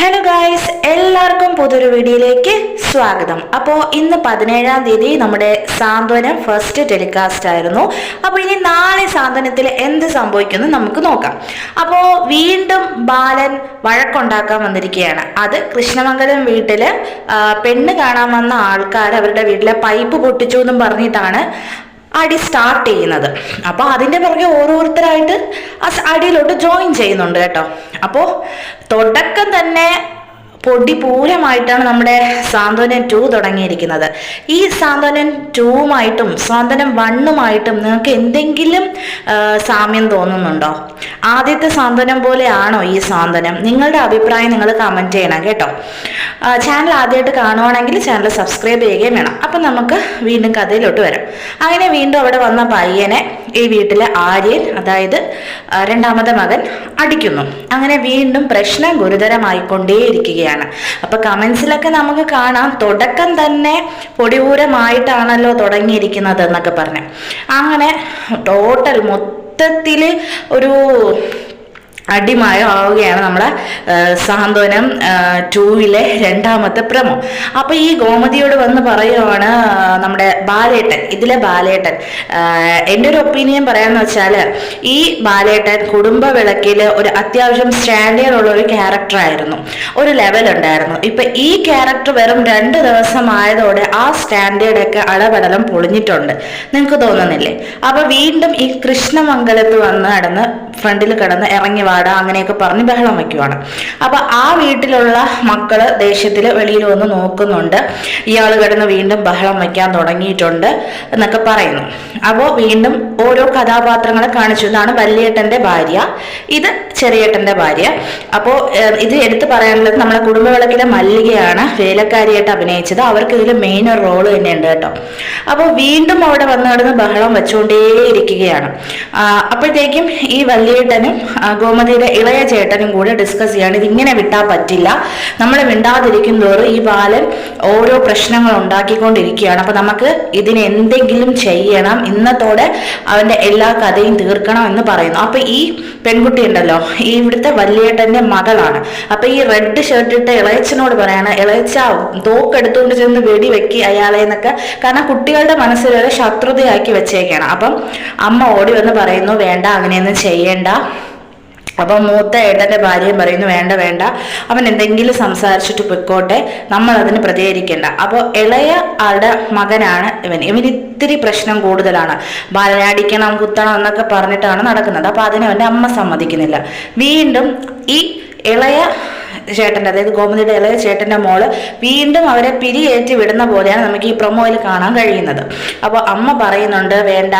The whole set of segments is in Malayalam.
ഹലോ ഗായ്സ് എല്ലാവർക്കും പുതിയൊരു വീഡിയോയിലേക്ക് സ്വാഗതം. അപ്പോൾ ഇന്ന് പതിനേഴാം തീയതി നമ്മുടെ സാന്ത്വനം ഫസ്റ്റ് ടെലികാസ്റ്റ് ആയിരുന്നു. അപ്പോൾ ഇനി നാളെ സാന്ത്വനത്തിൽ എന്ത് സംഭവിക്കുന്നു നമുക്ക് നോക്കാം. അപ്പോൾ വീണ്ടും ബാലൻ വഴക്കുണ്ടാക്കാൻ വന്നിരിക്കുകയാണ്. അത് കൃഷ്ണമംഗലം വീട്ടിൽ പെണ്ണ് കാണാൻ വന്ന ആൾക്കാർ അവരുടെ വീട്ടിലെ പൈപ്പ് പൊട്ടിച്ചു എന്നും പറഞ്ഞിട്ടാണ് അടി സ്റ്റാർട്ട് ചെയ്യുന്നത്. അപ്പോൾ അതിന്റെ പുറകെ ഓരോരുത്തരായിട്ട് ആ അടിയിലോട്ട് ജോയിൻ ചെയ്യുന്നുണ്ട് കേട്ടോ. അപ്പോൾ തുടക്കം തന്നെ പൊടി പൂരമായിട്ടാണ് നമ്മുടെ സാന്ത്വനം ടു തുടങ്ങിയിരിക്കുന്നത്. ഈ സാന്ത്വനം ടൂവുമായിട്ടും സാന്ത്വനം വണ്ണുമായിട്ടും നിങ്ങൾക്ക് എന്തെങ്കിലും സാമ്യം തോന്നുന്നുണ്ടോ? ആദ്യത്തെ സാന്ത്വനം പോലെയാണോ ഈ സാന്ത്വനം? നിങ്ങളുടെ അഭിപ്രായം നിങ്ങൾ കമന്റ് ചെയ്യണം കേട്ടോ. ചാനൽ ആദ്യമായിട്ട് കാണുവാണെങ്കിൽ ചാനൽ സബ്സ്ക്രൈബ് ചെയ്യുകയും വേണം. അപ്പം നമുക്ക് വീണ്ടും കഥയിലോട്ട് വരാം. അങ്ങനെ വീണ്ടും അവിടെ വന്ന പയ്യനെ ഈ വീട്ടിലെ ആര്യൻ അതായത് രണ്ടാമത്തെ മകൻ അടിക്കുന്നു. അങ്ങനെ വീണ്ടും പ്രശ്നം ഗുരുതരമായിക്കൊണ്ടേയിരിക്കുകയാണ്. അപ്പൊ കമന്റ്സിലൊക്കെ നമുക്ക് കാണാം. തുടക്കം തന്നെ പൊടിപൂരമായിട്ടാണല്ലോ തുടങ്ങിയിരിക്കുന്നത് എന്നൊക്കെ പറഞ്ഞു. അങ്ങനെ ടോട്ടൽ മൊത്തത്തിൽ ഒരു അടിമയം ആവുകയാണ് നമ്മുടെ സാന്ത്വനം ടൂവിലെ രണ്ടാമത്തെ പ്രമോ. അപ്പൊ ഈ ഗോമതിയോട് വന്ന് പറയുവാണ് നമ്മുടെ ബാലേട്ടൻ ഇതിലെ ബാലേട്ടൻ. എന്റെ ഒരു ഒപ്പീനിയൻ പറയാന്ന് വെച്ചാൽ ഈ ബാലേട്ടൻ കുടുംബ വിളക്കിൽ ഒരു അത്യാവശ്യം സ്റ്റാൻഡേർഡ് ഉള്ള ഒരു ക്യാരക്ടറായിരുന്നു ഒരു ലെവൽ ഉണ്ടായിരുന്നു. ഇപ്പൊ ഈ ക്യാരക്ടർ വെറും രണ്ട് ദിവസമായതോടെ ആ സ്റ്റാൻഡേർഡ് ഒക്കെ അളവടലം പൊളിഞ്ഞിട്ടുണ്ട്. നിങ്ങൾക്ക് തോന്നുന്നില്ലേ? അപ്പൊ വീണ്ടും ഈ കൃഷ്ണമംഗലത്ത് വന്ന് നടന്ന് ഫ്രണ്ടിൽ കിടന്ന് ഇറങ്ങി വാടാ അങ്ങനെയൊക്കെ പറഞ്ഞ് ബഹളം വയ്ക്കുവാണ് അപ്പൊ ആ വീട്ടിലുള്ള മക്കൾ ദേഷ്യത്തിൽ വെളിയിൽ വന്ന് നോക്കുന്നുണ്ട്. ഇയാൾ കിടന്ന് വീണ്ടും ബഹളം വയ്ക്കാൻ തുടങ്ങിയിട്ടുണ്ട് എന്നൊക്കെ പറയുന്നു. അപ്പോൾ വീണ്ടും ഓരോ കഥാപാത്രങ്ങളെ കാണിച്ചു. ഇതാണ് വല്യേട്ടന്റെ ഭാര്യ. ഇത് ചെറിയേട്ടന്റെ ഭാര്യ. അപ്പോൾ ഇത് എടുത്തു പറയാനുള്ളത് നമ്മുടെ കുടുംബവിളക്കിലെ മല്ലികയാണ് വേലക്കാരിയായിട്ട് അഭിനയിച്ചത്. അവർക്ക് ഇതിൽ മെയിൻ ഒരു റോൾ തന്നെയുണ്ട് കേട്ടോ. അപ്പോൾ വീണ്ടും അവിടെ വന്ന് കിടന്ന് ബഹളം വെച്ചുകൊണ്ടേയിരിക്കുകയാണ്. അപ്പോഴത്തേക്കും ഈ വല്യേട്ടനും ഗോമതിയുടെ ഇളയ ചേട്ടനും കൂടെ ഡിസ്കസ് ചെയ്യാണ്. ഇതിങ്ങനെ വിട്ടാൽ പറ്റില്ല. നമ്മൾ മിണ്ടാതിരിക്കും തോറും ഈ ബാലൻ ഓരോ പ്രശ്നങ്ങൾ ഉണ്ടാക്കിക്കൊണ്ടിരിക്കുകയാണ്. അപ്പൊ നമുക്ക് ഇതിന് എന്തെങ്കിലും ചെയ്യണം. ഇന്നത്തോടെ അവന്റെ എല്ലാ കഥയും തീർക്കണം എന്ന് പറയുന്നു. അപ്പൊ ഈ പെൺകുട്ടി ഉണ്ടല്ലോ ഈ ഇവിടുത്തെ വല്യേട്ടന്റെ മകളാണ്. അപ്പൊ ഈ റെഡ് ഷർട്ട് ഇട്ട ഇളയച്ചനോട് പറയാണ് ഇളയച്ച തോക്കെടുത്തുകൊണ്ട് ചെന്ന് വെടി വെക്കി അയാളെ എന്നൊക്കെ. കാരണം കുട്ടികളുടെ മനസ്സിൽ ഒരു ശത്രുതയാക്കി വെച്ചേക്കാണ്. അപ്പം അമ്മ ഓടി വന്ന് പറയുന്നു വേണ്ട അങ്ങനെയൊന്നും ചെയ്യേണ്ട. അപ്പം മൂത്ത ഏട്ടന്റെ ഭാര്യയും പറയുന്നു വേണ്ട വേണ്ട. അവൻ എന്തെങ്കിലും സംസാരിച്ചിട്ട് പൊയ്ക്കോട്ടെ. നമ്മൾ അതിന് പ്രതികരിക്കേണ്ട. അപ്പോൾ ഇളയ ആളുടെ മകനാണ് ഇവൻ. ഇവൻ ഇത്തിരി പ്രശ്നം കൂടുതലാണ്. ബാലനടിക്കണം കുത്തണം എന്നൊക്കെ പറഞ്ഞിട്ടാണ് നടക്കുന്നത്. അപ്പോൾ അതിന് അവന്റെ അമ്മ സമ്മതിക്കുന്നില്ല. വീണ്ടും ഈ ഇളയ ചേട്ടന്റെ അതായത് ഗോമതിയുടെ ഇളയ ചേട്ടന്റെ മോൾ വീണ്ടും അവരെ പിരിയേറ്റി വിടുന്ന പോലെയാണ് നമുക്ക് ഈ പ്രൊമോയിൽ കാണാൻ കഴിയുന്നത്. അപ്പോൾ അമ്മ പറയുന്നുണ്ട് വേണ്ട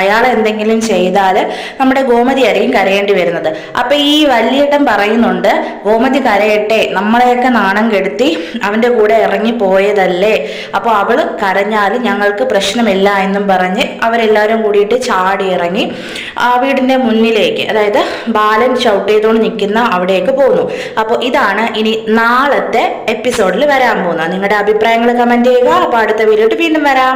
അയാൾ എന്തെങ്കിലും ചെയ്താൽ നമ്മുടെ ഗോമതി ആയിരിക്കും കരയേണ്ടി വരുന്നത്. അപ്പൊ ഈ വല്യേട്ടൻ പറയുന്നുണ്ട് ഗോമതി കരയട്ടെ നമ്മളെയൊക്കെ നാണം കെടുത്തി അവന്റെ കൂടെ ഇറങ്ങി പോയതല്ലേ. അപ്പോൾ അവൾ കരഞ്ഞാൽ ഞങ്ങൾക്ക് പ്രശ്നമില്ല എന്നും പറഞ്ഞ് അവരെല്ലാവരും കൂടിയിട്ട് ചാടി ഇറങ്ങി ആ വീടിന്റെ മുന്നിലേക്ക് അതായത് ബാലൻ ഷൗട്ട് ചെയ്തുകൊണ്ട് നിൽക്കുന്ന അവിടേക്ക് പോകുന്നു അപ്പോൾ ഇതാണ് ഇനി നാളത്തെ എപ്പിസോഡിൽ വരാൻ പോകുന്നത്. നിങ്ങളുടെ അഭിപ്രായങ്ങൾ കമന്റ് ചെയ്യുക. അപ്പോൾ അടുത്ത വീഡിയോട്ട് വീണ്ടും വരാം.